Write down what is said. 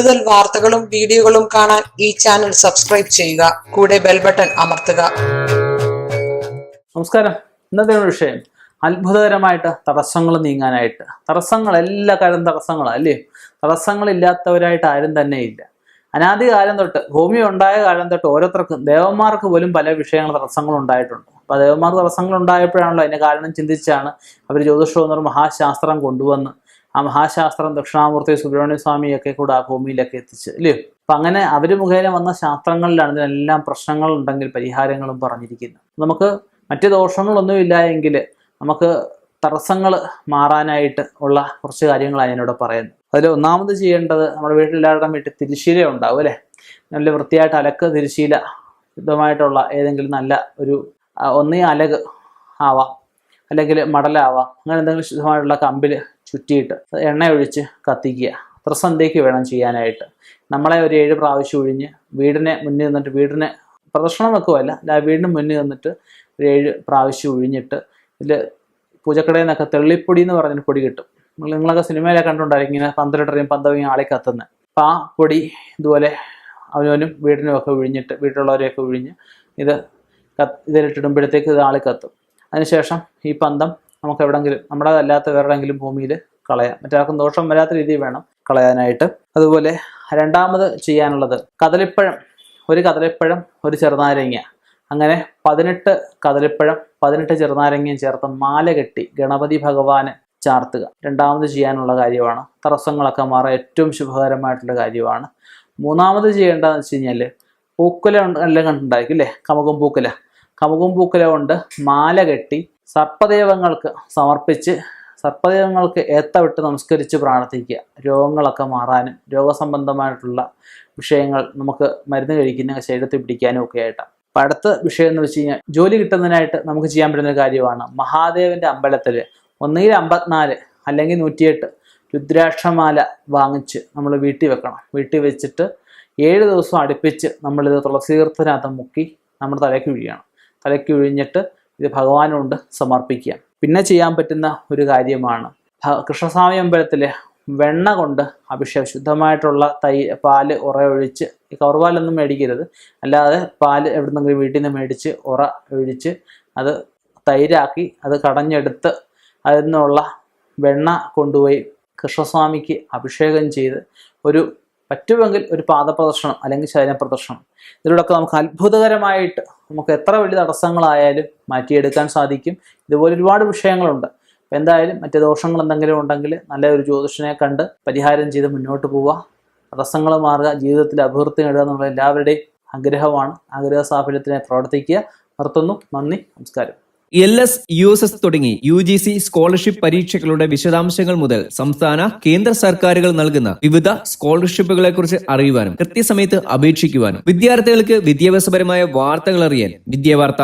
കൂടുതൽ വാർത്തകളും വീഡിയോകളും കാണാൻ ഈ ചാനൽ സബ്സ്ക്രൈബ് ചെയ്യുക. കൂടെ ബെൽ ബട്ടൺ അമർത്തുക. നമസ്കാരം. ഇന്നത്തെ വിഷയം. അത്ഭുതകരമായിട്ട് തടസ്സങ്ങൾ നീങ്ങാനായിട്ട്. തടസ്സങ്ങൾ എല്ലാ കാര്യം തടസ്സങ്ങളാണ് അല്ലേ? തടസ്സങ്ങളില്ലാത്തവരായിട്ട് ആരും തന്നെ ഇല്ല. അനാദി കാലം തൊട്ട് ഭൂമി ഉണ്ടായ കാലം തൊട്ട് ഓരോരുത്തർക്കും ദേവന്മാർക്ക് പോലും പല വിഷയങ്ങൾ തടസ്സങ്ങൾ ഉണ്ടായിട്ടുണ്ട്. അപ്പോൾ ദേവന്മാർക്ക് തടസ്സങ്ങൾ ഉണ്ടായപ്പോഴാണല്ലോ അതിന്റെ കാരണം ചിന്തിച്ചാണ് അവർ ജ്യോതിഷം എന്നൊരു മഹാശാസ്ത്രം കൊണ്ടുവന്ന് ആ മഹാശാസ്ത്രം ദക്ഷിണാമൂർത്തി സുബ്രഹ്മണ്യ സ്വാമിയൊക്കെ കൂടെ ആ ഭൂമിയിലൊക്കെ എത്തിച്ച് അല്ലേ അപ്പൊ അങ്ങനെ അവർ മുഖേന വന്ന ശാസ്ത്രങ്ങളിലാണ് ഇതിനെല്ലാം പ്രശ്നങ്ങൾ ഉണ്ടെങ്കിൽ പരിഹാരങ്ങളും പറഞ്ഞിരിക്കുന്നത് നമുക്ക് മറ്റ് ദോഷങ്ങളൊന്നും ഇല്ല എങ്കിൽ നമുക്ക് തടസ്സങ്ങൾ മാറാനായിട്ട് ഉള്ള കുറച്ച് കാര്യങ്ങളാണ് ഞാനിവിടെ പറയുന്നത്. അതിൽ ഒന്നാമത് ചെയ്യേണ്ടത് നമ്മുടെ വീട്ടിലെല്ലാവരുടെയും വീട്ടിൽ തിരിശീല ഉണ്ടാവും അല്ലേ? നല്ല വൃത്തിയായിട്ട് അലക്ക് തിരിശീല ശുദ്ധമായിട്ടുള്ള ഏതെങ്കിലും നല്ല ഒരു ഒന്നീ അലക് ആവാം. അല്ലെങ്കിൽ മടലാവാം അങ്ങനെ എന്തെങ്കിലും ശുദ്ധമായിട്ടുള്ള കമ്പിൽ ചുറ്റിയിട്ട് എണ്ണ ഒഴിച്ച് കത്തിക്കുക. ത്രസന്ധ്യയ്ക്ക് വേണം ചെയ്യാനായിട്ട്. നമ്മളെ ഒരു ഏഴ് പ്രാവശ്യം ഒഴിഞ്ഞ് വീടിനെ മുന്നിൽ നിന്നിട്ട് വീടിനെ പ്രദർശനം വെക്കുമല്ല അല്ല വീടിന് മുന്നിൽ നിന്നിട്ട് ഒരു ഏഴ് പ്രാവശ്യം ഒഴിഞ്ഞിട്ട് ഇതിൽ പൂജക്കടയിൽ നിന്നൊക്കെ തെള്ളിപ്പൊടി എന്ന് പറഞ്ഞൊരു പൊടി കിട്ടും. നിങ്ങളൊക്കെ സിനിമയിലൊക്കെ കണ്ടുണ്ടായിരിക്കും ഇങ്ങനെ പന്ത്രണ്ടരയും പന്തവയും ആളെ കത്തുന്നത് അപ്പം ആ പൊടി ഇതുപോലെ അവനവനും വീടിനും ഒക്കെ ഒഴിഞ്ഞിട്ട് വീട്ടിലുള്ളവരെയൊക്കെ ഒഴിഞ്ഞ് ഇത് ഇതിലിട്ടിടുമ്പോഴത്തേക്ക് ഇത് ആളി കത്തും. അതിനുശേഷം ഈ പന്തം നമുക്ക് എവിടെങ്കിലും നമ്മുടെ അല്ലാത്ത വേറെങ്കിലും ഭൂമിയിൽ കളയാം. മറ്റാർക്കും ദോഷം വരാത്ത രീതിയിൽ വേണം കളയാനായിട്ട്. അതുപോലെ രണ്ടാമത് ചെയ്യാനുള്ളത് കദളിപ്പഴം. ഒരു കദളിപ്പഴം ഒരു ചെറുനാരങ്ങ. അങ്ങനെ പതിനെട്ട് കദളിപ്പഴം പതിനെട്ട് ചെറുനാരങ്ങയും ചേർത്ത് മാല കെട്ടി ഗണപതി ഭഗവാന് ചാർത്തുക. രണ്ടാമത് ചെയ്യാനുള്ള കാര്യമാണ്. തടസ്സങ്ങളൊക്കെ മാറാൻ ഏറ്റവും ശുഭകരമായിട്ടുള്ള കാര്യമാണ്. മൂന്നാമത് ചെയ്യേണ്ടതെന്ന് വെച്ച് കഴിഞ്ഞാൽ പൂക്കുല എല്ലാം കണ്ടുണ്ടായിരിക്കും അല്ലേ? കമുകും പൂക്കുല. കമുകും കൊണ്ട് മാല കെട്ടി സർപ്പദേവങ്ങൾക്ക് സമർപ്പിച്ച് സർപ്പദേവങ്ങൾക്ക് ഏത്തവിട്ട് നമസ്കരിച്ച് പ്രാർത്ഥിക്കുക. രോഗങ്ങളൊക്കെ മാറാനും രോഗസംബന്ധമായിട്ടുള്ള വിഷയങ്ങൾ നമുക്ക് മരുന്ന് കഴിക്കുന്ന ശരീരത്തിൽ പിടിക്കാനും ഒക്കെ ആയിട്ടാണ് അപ്പം അടുത്ത വിഷയം എന്ന് വെച്ച് കഴിഞ്ഞാൽ ജോലി കിട്ടുന്നതിനായിട്ട് നമുക്ക് ചെയ്യാൻ പറ്റുന്ന ഒരു കാര്യമാണ് മഹാദേവന്റെ അമ്പലത്തിൽ ഒന്നുകിൽ അമ്പത്തിനാല് അല്ലെങ്കിൽ നൂറ്റിയെട്ട് രുദ്രാക്ഷമാല വാങ്ങിച്ച് നമ്മൾ വീട്ടിൽ വെക്കണം. വീട്ടിൽ വെച്ചിട്ട് ഏഴ് ദിവസം അടുപ്പിച്ച് നമ്മളിത് തുളസീർത്തിനകത്ത് മുക്കി നമ്മുടെ തലയ്ക്ക് ഒഴിയണം തലയ്ക്ക് ഒഴിഞ്ഞിട്ട് ഇത് ഭഗവാനുണ്ട് സമർപ്പിക്കുക. പിന്നെ ചെയ്യാൻ പറ്റുന്ന ഒരു കാര്യമാണ്. കൃഷ്ണസ്വാമി അമ്പലത്തിലെ വെണ്ണ കൊണ്ട് അഭിഷേകം ശുദ്ധമായിട്ടുള്ള തൈ പാൽ ഉറ ഒഴിച്ച് കവർപാലൊന്നും മേടിക്കരുത്. അല്ലാതെ പാൽ എവിടുന്നെങ്കിലും വീട്ടിൽ നിന്ന് മേടിച്ച് ഉറ ഒഴിച്ച് അത് തൈരാക്കി അത് കടഞ്ഞെടുത്ത് അതിൽ നിന്നുള്ള വെണ്ണ കൊണ്ടുപോയി കൃഷ്ണസ്വാമിക്ക് അഭിഷേകം ചെയ്ത് ഒരു പറ്റുമെങ്കിൽ ഒരു പാദപ്രദർശനം അല്ലെങ്കിൽ ശരീര പ്രദർശനം. ഇതിലൂടെയൊക്കെ നമുക്ക് അത്ഭുതകരമായിട്ട് നമുക്ക് എത്ര വലിയ തടസ്സങ്ങളായാലും മാറ്റിയെടുക്കാൻ സാധിക്കും. ഇതുപോലെ ഒരുപാട് വിഷയങ്ങളുണ്ട്. അപ്പം എന്തായാലും മറ്റ് ദോഷങ്ങൾ എന്തെങ്കിലും ഉണ്ടെങ്കിൽ നല്ല ഒരു ജ്യോതിഷനെ കണ്ട് പരിഹാരം ചെയ്ത് മുന്നോട്ട് പോവുക. തടസ്സങ്ങൾ മാറുക ജീവിതത്തിൽ അഭിവൃദ്ധി നേടുക എന്നുള്ള എല്ലാവരുടെയും ആഗ്രഹമാണ്. ആഗ്രഹ സാഫല്യത്തിനെ പ്രവർത്തിക്കുക. നിർത്തുന്നു. നന്ദി. നമസ്കാരം. L S U S S തുടങ്ങി യു ജി സി സ്കോളർഷിപ്പ് പരീക്ഷകളുടെ വിശദാംശങ്ങൾ മുതൽ സംസ്ഥാന കേന്ദ്ര സർക്കാരുകൾ നൽകുന്ന വിവിധ സ്കോളർഷിപ്പുകളെ കുറിച്ച് അറിയുവാനും കൃത്യസമയത്ത് അപേക്ഷിക്കുവാനും വിദ്യാർത്ഥികൾക്ക് വിദ്യാഭ്യാസപരമായ വാർത്തകൾ അറിയാൻ വിദ്യാവാർത്ത